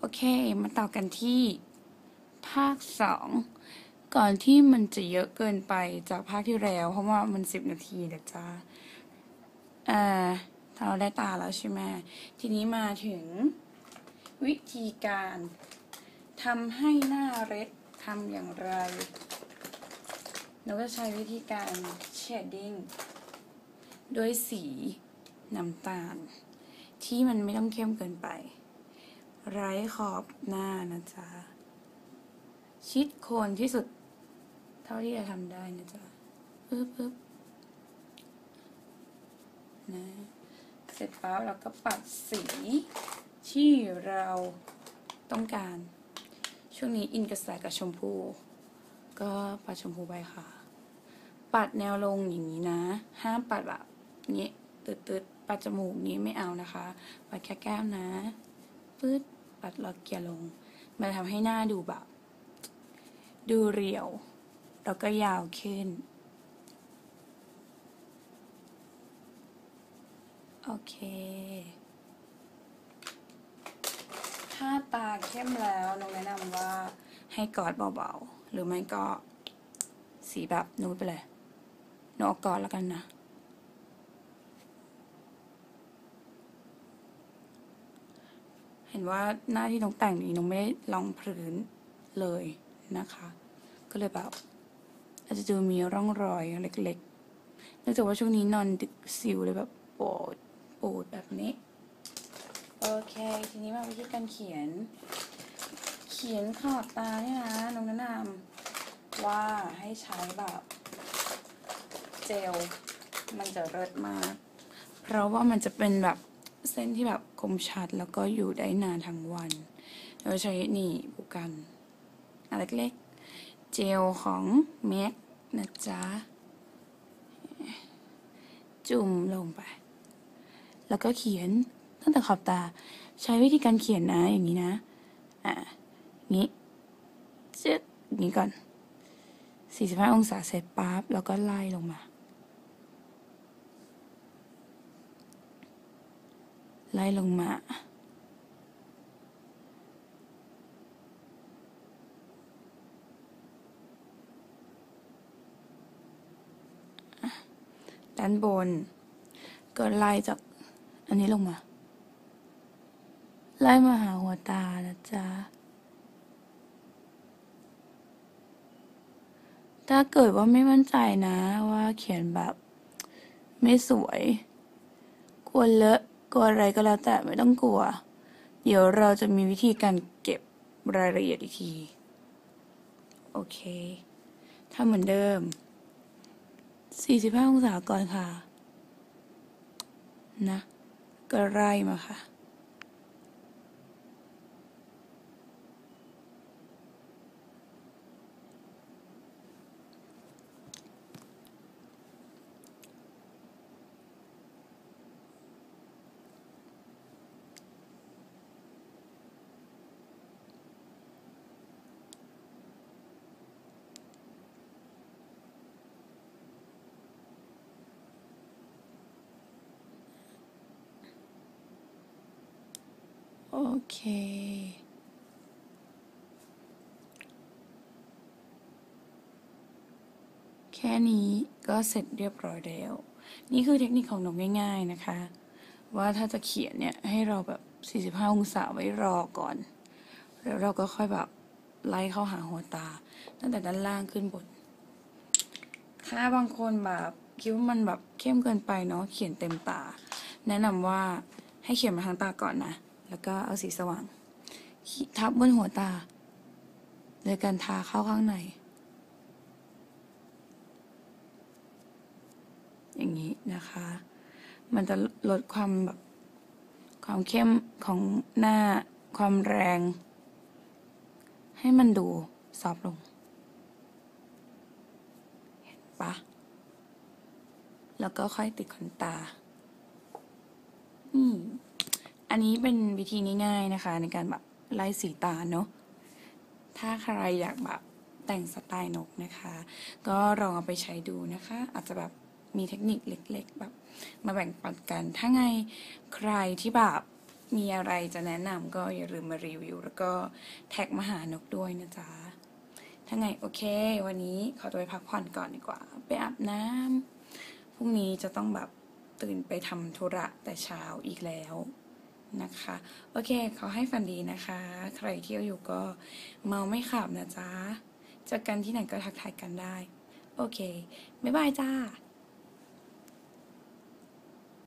โอเค มาต่อกันที่ภาคสองก่อนที่มันจะเยอะเกินไปจากภาคที่แล้ว เพราะว่ามันสิบนาทีเดี๋ยวจ้าอ่าถ้าเราได้ตาแล้วใช่ไหมทีนี้มาถึงวิธีการทำให้หน้าเร็ดทำอย่างไรเราก็ใช้วิธีการเชดดิ้งด้วยสีน้ำตาล ที่มันไม่ต้องเข้มเกินไป ไร้ขอบหน้านะจ๊ะ ชิดโคนที่สุด เท่าที่จะทำได้นะจ๊ะปึ๊บปึ๊บนะเสร็จปั๊บเราก็ปัดสีที่เราต้องการ ช่วงนี้อินกระแสกับชมพู ก็ปัดชมพูไปค่ะ ปัดแนวลงอย่างนี้นะ ห้ามปัดแบบนี้ตืดตืดๆปัดจมูกนี้ไม่เอานะคะ ปัดแค่แก้มนะปื๊ด ปัดลอกเกียร์ลง มันทำให้หน้าดูแบบ ดูเรียว แล้วก็ยาวขึ้น โอเค ถ้าตาเข้มแล้วน้องแนะนำว่าให้กอดเบาๆ หรือไม่ก็สีแบบนูดไปเลย หนูเอากอดแล้วกันนะ ห็นว่าหน้าที่น้องแต่งนี้น้องไม่ได้ลองพื้นเลยนะคะ ก็เลยแบบอาจจะดูมีร่องรอยเล็กๆเนื่องจากว่าช่วงนี้นอนดึกสิวเลยแบบปวดปวดแบบนี้ โอเค ทีนี้มาวิธีการเขียน เขียนขอบตาเนี่ยนะน้องแนะนำว่าให้ใช้แบบเจลมันจะเลิศมาก เพราะว่ามันจะเป็นแบบ เส้นที่แบบคมชัดแล้วก็อยู่ได้นานทั้งวันเราใช้นี่ผูกันอะไรเล็กๆเจลของแม็กนะจ๊ะ จุ่มลงไป แล้วก็เขียนตั้งแต่ขอบตา ใช้วิธีการเขียนนะอย่างนี้นะ อะงี้จึ๊ดอย่างนี้ก่อน 45 องศาเสร็จปั๊บแล้วก็ไล่ลงมา ไล่ลงมาด้านบน ก็ไล่จากอันนี้ลงมา ไล่มาหาหัวตานะจ๊ะ ถ้าเกิดว่าไม่มั่นใจนะว่าเขียนแบบ ไม่สวยกลัวเลอะ กลัวอะไรก็แล้วแต่ไม่ต้องกลัว เดี๋ยวเราจะมีวิธีการเก็บรายละเอียดอีกที โอเคถ้าเหมือนเดิม 45 องศาก่อนค่ะ นะ ก็ไล่มาค่ะ เค แค่นี้ก็เสร็จเรียบร้อยแล้ว นี่คือเทคนิคของนกง่ายๆนะคะ ว่าถ้าจะเขียนเนี่ย ให้เราแบบ 45 องศาไว้รอก่อน แล้วเราก็ค่อยแบบไล่เข้าหาหัวตา ตั้งแต่ด้านล่างขึ้นบน ถ้าบางคนแบบคิดว่ามันแบบเข้มเกินไปเนาะเขียนเต็มตา แนะนำว่าให้เขียนมาทางตาก่อนนะ แล้วก็เอาสีสว่าง ทับบนหัวตาโดยการทาเข้าข้างใน อย่างนี้นะคะ มันจะลดความแบบความเข้มของหน้าความแรง ให้มันดูซอฟต์ลง เห็นปะแล้วก็ค่อยติดขนตา อืม อันนี้เป็นวิธีง่ายๆนะคะ ในการแบบไล่สีตาเนาะ ถ้าใครอยากแบบแต่งสไตล์นกนะคะ ก็ลองเอาไปใช้ดูนะคะ อาจจะแบบมีเทคนิคเล็ก ๆ แบบ มาแบ่งปันกัน ถ้าไงใครที่แบบมีอะไรจะแนะนำก็อย่าลืมมารีวิว แล้วก็แท็กมาหานกด้วยนะจ๊ะ ถ้าไงโอเค วันนี้ขอตัวไปพักผ่อนก่อนดีกว่า ไปอาบน้ำพรุ่งนี้จะต้องแบบตื่นไปทำธุระแต่เช้าอีกแล้ว นะคะ โอเค ขอให้ฝันดีนะคะ ใครเที่ยวอยู่ก็เมาไม่ขับนะจ๊ะเจอกันที่ไหนก็ทักทายกันได้ โอเค บ๊ายบายจ้า